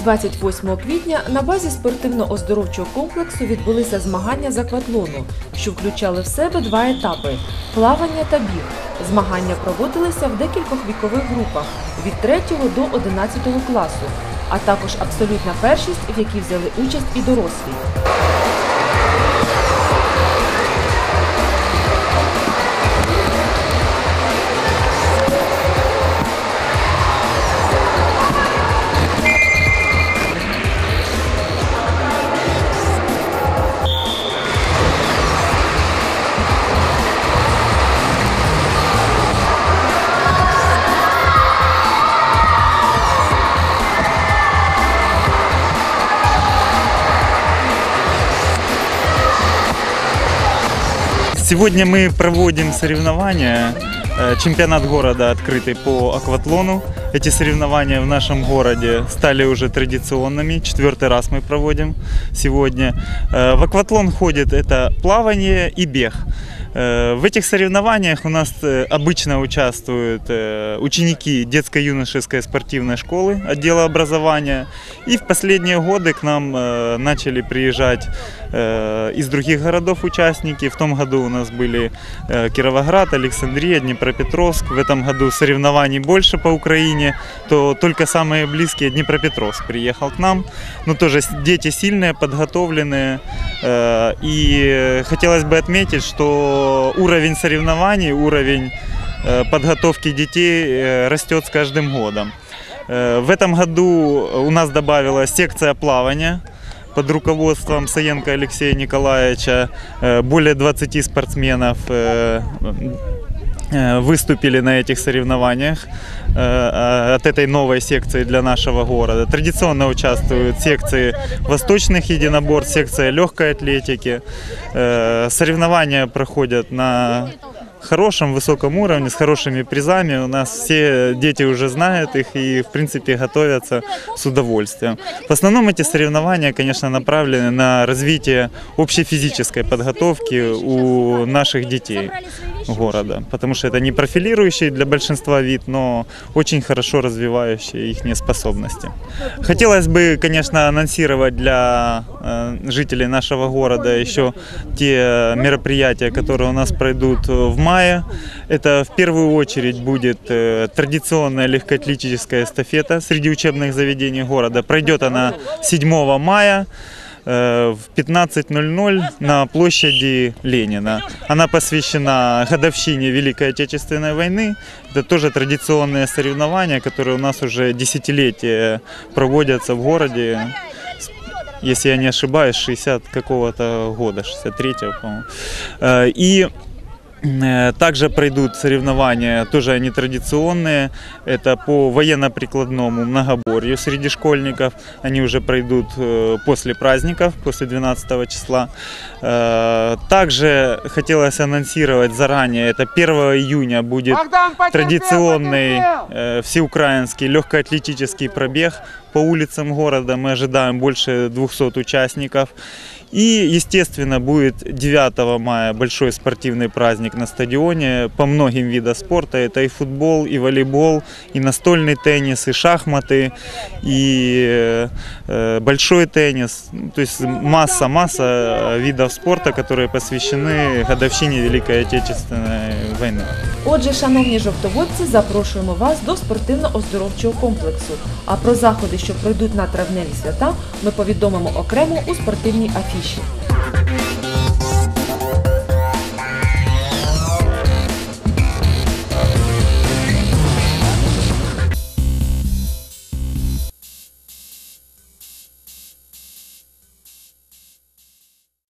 неділю, 28 квітня, на базі спортивно-оздоровчого комплексу відбулися змагання з акватлону, що включали в себе два етапи плавання та біг. Змагання проводилися в декількох вікових групах від 3 до 11 класу, а також абсолютна першість, в якій взяли участь і дорослі. Сегодня мы проводим соревнования. Э, Чемпионат города открытый по акватлону. Эти соревнования в нашем городе стали уже традиционными. Четвертый раз мы проводим сегодня. Э, В акватлон ходит это плавание и бег. Э, В этих соревнованиях у нас э, обычно участвуют э, ученики детско-юношеской спортивной школы отдела образования. И в последние годы к нам начали приезжать из других городов участники. В том году у нас были Кировоград, Александрия, Днепропетровск. В этом году соревнований больше по Украине, то только самые близкие Днепропетровск приехал к нам. Но тоже с- дети сильные, подготовленные. И хотелось бы отметить, что уровень соревнований, уровень э, подготовки детей э, растет с каждым годом. Э, В этом году у нас добавилась секция плавания под руководством Саенко Алексея Николаевича. Более 20 спортсменов выступили на этих соревнованиях э, э, от этой новой секции для нашего города. Традиционно участвуют секции восточных единоборств, секция легкой атлетики. Э, Соревнования проходят на хорошем, высоком уровне, с хорошими призами. У нас все дети уже знают их и, в принципе, готовятся с удовольствием. В основном эти соревнования, конечно, направлены на развитие общей физической подготовки у наших детей города, потому что это не профилирующий для большинства вид, но очень хорошо развивающие их способности. Хотелось бы, конечно, анонсировать для э, жителей нашего города еще те мероприятия, которые у нас пройдут в мае. Это в первую очередь будет э, традиционная легкоатлетическая эстафета среди учебных заведений города. Пройдет она 7 мая э, в 15.00 на площади Ленина. Она посвящена годовщине Великой Отечественной войны. Это тоже традиционные соревнования, которые у нас уже десятилетия проводятся в городе. Если я не ошибаюсь, 60 какого-то года, 63-го, по-моему. Э, И Э, Также пройдут соревнования, тоже они традиционные. Это по военно-прикладному многоборью среди школьников. Они уже пройдут э, после праздников, после 12 числа. Э, Также хотелось анонсировать заранее, это 1 июня будет традиционный э, всеукраинский легкоатлетический пробег по улицам города. Мы ожидаем больше 200 участников. И, естественно, будет 9 мая большой спортивный праздник на стадионе по многим видам спорта. Это и футбол, и волейбол, и настольный теннис, и шахматы, и э, большой теннис. То есть масса-масса видов спорта, которые посвящены годовщине Великой Отечественной войны. Отже, шановні жовтоводці, запрошуємо вас до спортивно-оздоровчого комплексу. А про заходи, що пройдуть на травневі свята, ми повідомимо окремо у спортивній афіші.